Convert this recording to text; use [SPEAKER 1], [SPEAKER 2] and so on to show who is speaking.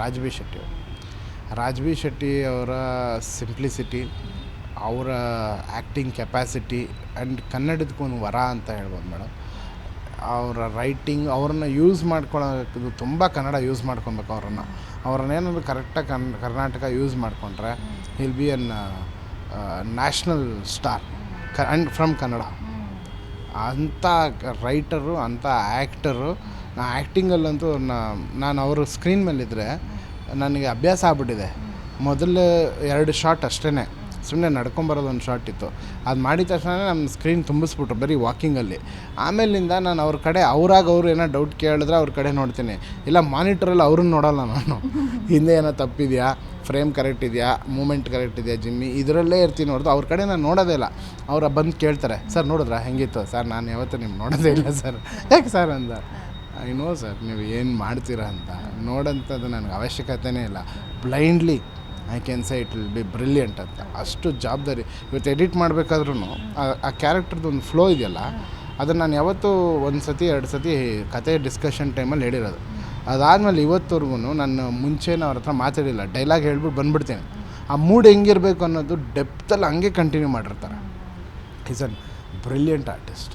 [SPEAKER 1] ರಾಜ್ಬಿ ಶೆಟ್ಟಿ ಅವರು. ರಾಜ್ಬಿ ಶೆಟ್ಟಿ ಅವರ ಸಿಂಪ್ಲಿಸಿಟಿ ಅವರ ಆ್ಯಕ್ಟಿಂಗ್ ಕೆಪಾಸಿಟಿ ಆ್ಯಂಡ್ ಕನ್ನಡದಕ್ಕೂ ಒಂದು ವರ ಅಂತ ಹೇಳ್ಬೋದು ಮೇಡಮ್. ಅವರ ರೈಟಿಂಗ್ ಅವ್ರನ್ನ ಯೂಸ್ ಮಾಡ್ಕೊಳ್ಳೋದು ತುಂಬ ಕನ್ನಡ ಯೂಸ್ ಮಾಡ್ಕೊಬೇಕು ಅವ್ರನ್ನ. ಅವ್ರನ್ನೇನಾದ್ರು ಕರೆಕ್ಟಾಗಿ ಕನ್ ಕರ್ನಾಟಕ ಯೂಸ್ ಮಾಡಿಕೊಂಡ್ರೆ will be an national star ಕ ಅಂಡ್ ಫ್ರಮ್ ಕನ್ನಡ. ಅಂಥ ರೈಟರು ಅಂಥ ಆ್ಯಕ್ಟರು ನಾ ಆ್ಯಕ್ಟಿಂಗಲ್ಲಂತೂ ನಾನು ಅವರು ಸ್ಕ್ರೀನ್ ಮೇಲಿದ್ದರೆ ನನಗೆ ಅಭ್ಯಾಸ ಆಗ್ಬಿಟ್ಟಿದೆ. ಮೊದಲು ಎರಡು ಶಾಟ್ ಅಷ್ಟೇ ಸುಮ್ಮನೆ ನಡ್ಕೊಂಬರೋದು ಒಂದು ಶಾಟ್ ಇತ್ತು. ಅದು ಮಾಡಿದ ತಕ್ಷಣ ನಮ್ಮ ಸ್ಕ್ರೀನ್ ತುಂಬಿಸ್ಬಿಟ್ರು ಬರೀ ವಾಕಿಂಗಲ್ಲಿ. ಆಮೇಲಿಂದ ನಾನು ಅವ್ರ ಕಡೆ, ಅವ್ರಾಗ ಅವ್ರು ಏನೋ ಡೌಟ್ ಕೇಳಿದ್ರೆ ಅವ್ರ ಕಡೆ ನೋಡ್ತೀನಿ. ಇಲ್ಲ, ಮಾನಿಟ್ರಲ್ಲಿ ಅವ್ರನ್ನ ನೋಡೋಲ್ಲ ನಾನು. ಹಿಂದೆ ಏನೋ ತಪ್ಪಿದೆಯಾ? ಫ್ರೇಮ್ ಕರೆಕ್ಟ್ ಇದೆಯಾ? ಮೂಮೆಂಟ್ ಕರೆಕ್ಟ್ ಇದೆಯಾ ಜಿಮ್ಮಿ? ಇದರಲ್ಲೇ ಇರ್ತೀನಿ ಹೊರತು ಅವ್ರ ಕಡೆ ನಾನು ನೋಡೋದೇ ಇಲ್ಲ. ಅವ್ರ ಬಂದು ಕೇಳ್ತಾರೆ, ಸರ್ ನೋಡಿದ್ರಾ? ಹೆಂಗಿತ್ತು? ಸರ್, ನಾನು ಯಾವತ್ತೂ ನಿಮ್ಗೆ ನೋಡೋದೇ ಇಲ್ಲ, ಸರ್. ಯಾಕೆ ಸರ್ ಅಂದ? ಐ ನೋ ಸರ್ ನೀವು ಏನು ಮಾಡ್ತೀರಾ ಅಂತ. ನೋಡೋಂಥದ್ದು ನನಗೆ ಅವಶ್ಯಕತೆನೇ ಇಲ್ಲ. Blindly I can say it will be brilliant ಅಂತ. ಅಷ್ಟು ಜವಾಬ್ದಾರಿ. ಇವತ್ತು ಎಡಿಟ್ ಮಾಡಬೇಕಾದ್ರೂ ಆ ಕ್ಯಾರೆಕ್ಟರ್ದು ಒಂದು ಫ್ಲೋ ಇದೆಯಲ್ಲ, ಅದನ್ನು ನಾನು ಯಾವತ್ತೂ ಒಂದು ಸತಿ, ಎರಡು ಸತಿ ಕತೆ ಡಿಸ್ಕಷನ್ ಟೈಮಲ್ಲಿ ಹೇಳಿರೋದು. ಅದಾದಮೇಲೆ ಇವತ್ತವರೆಗೂ ನಾನು ಮುಂಚೆನೇ ಅವ್ರ ಹತ್ರ ಮಾತಾಡಿಲ್ಲ. ಡೈಲಾಗ್ ಹೇಳ್ಬಿಟ್ಟು ಬಂದ್ಬಿಡ್ತೀನಿ. ಆ ಮೂಡ್ ಹೆಂಗಿರಬೇಕು ಅನ್ನೋದು ಡೆಪ್ತಲ್ಲಿ ಹಂಗೆ ಕಂಟಿನ್ಯೂ ಮಾಡಿರ್ತಾರೆ. Is an brilliant artist